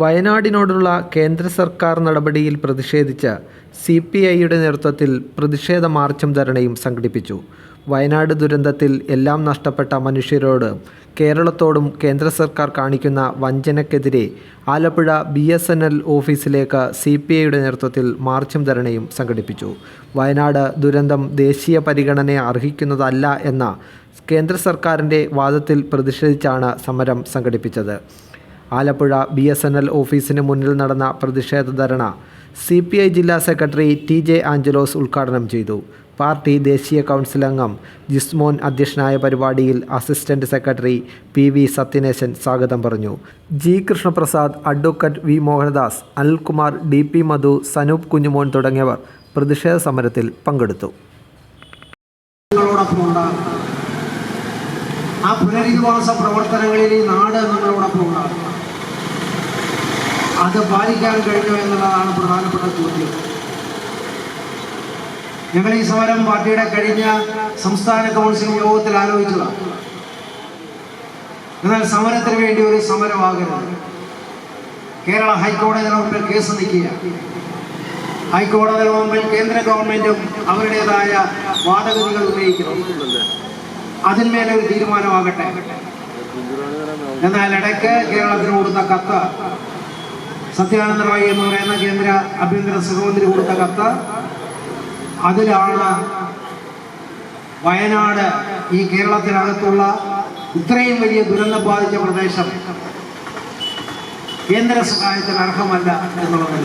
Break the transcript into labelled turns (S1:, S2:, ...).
S1: വയനാടിനോടുള്ള കേന്ദ്ര സർക്കാർ നടപടിയിൽ പ്രതിഷേധിച്ച് സി പി ഐയുടെ നേതൃത്വത്തിൽ പ്രതിഷേധ മാർച്ചും ധരണയും സംഘടിപ്പിച്ചു. വയനാട് ദുരന്തത്തിൽ എല്ലാം നഷ്ടപ്പെട്ട മനുഷ്യരോട് കേരളത്തോടും കേന്ദ്ര സർക്കാർ കാണിക്കുന്ന വഞ്ചനക്കെതിരെ Alappuzha B S N L ഓഫീസിലേക്ക് സി പി ഐയുടെ നേതൃത്വത്തിൽ മാർച്ചും ധരണയും സംഘടിപ്പിച്ചു. വയനാട് ദുരന്തം ദേശീയ പരിഗണന അർഹിക്കുന്നതല്ല എന്ന കേന്ദ്ര സർക്കാരിന്റെ വാദത്തിൽ പ്രതിഷേധിച്ചാണ് സമരം സംഘടിപ്പിച്ചത്. Alappuzha B S N L ഓഫീസിന് മുന്നിൽ നടന്ന പ്രതിഷേധ ധരണ സി പി ഐ ജില്ലാ സെക്രട്ടറി ടി ജെ ആഞ്ചലോസ് ഉദ്ഘാടനം ചെയ്തു. പാർട്ടി ദേശീയ കൗൺസിൽ അംഗം ജിസ്മോൻ അധ്യക്ഷനായ പരിപാടിയിൽ assistant secretary P V Sathyaneshan സ്വാഗതം പറഞ്ഞു. G Krishnaprasad advocate V Mohanadas Anilkumar D P Madhu Sanoop Kunjumon തുടങ്ങിയവർ പ്രതിഷേധ സമരത്തിൽ പങ്കെടുത്തു.
S2: ആ പുനരധിവാസ പ്രവർത്തനങ്ങളിൽ നാട് നമ്മളോടൊപ്പം ഉണ്ടാകും അത് പാലിക്കാൻ കഴിഞ്ഞു എന്നുള്ളതാണ് പ്രധാനപ്പെട്ട ചോദ്യം. ഞങ്ങൾ ഈ സമരം പാർട്ടിയുടെ കഴിഞ്ഞ സംസ്ഥാന കൗൺസിൽ യോഗത്തിൽ ആലോചിച്ചതാണ്. എന്നാൽ സമരത്തിന് വേണ്ടി ഒരു സമരമാകരുത്. കേരള ഹൈക്കോടതിയുടെ മുമ്പിൽ കേസ് നിൽക്കുക ഹൈക്കോടതിയുടെ മുമ്പിൽ കേന്ദ്ര ഗവൺമെന്റും അവരുടേതായ വാദഗതികൾ ഉന്നയിക്കണം അതിന്മേലെ ഒരു തീരുമാനമാകട്ടെ. എന്നാൽ ഇടയ്ക്ക് കേരളത്തിന് കൊടുത്ത കത്ത് സത്യാനന്ദ റായി എന്ന് പറയുന്ന കേന്ദ്ര ആഭ്യന്തര സഹമന്ത്രി കൊടുത്ത കത്ത്. അതിലാണ് വയനാട് ഈ കേരളത്തിനകത്തുള്ള ഇത്രയും വലിയ ദുരന്തം ബാധിച്ച പ്രദേശം കേന്ദ്ര സഹായത്തിന് അർഹമല്ല എന്നുള്ളത്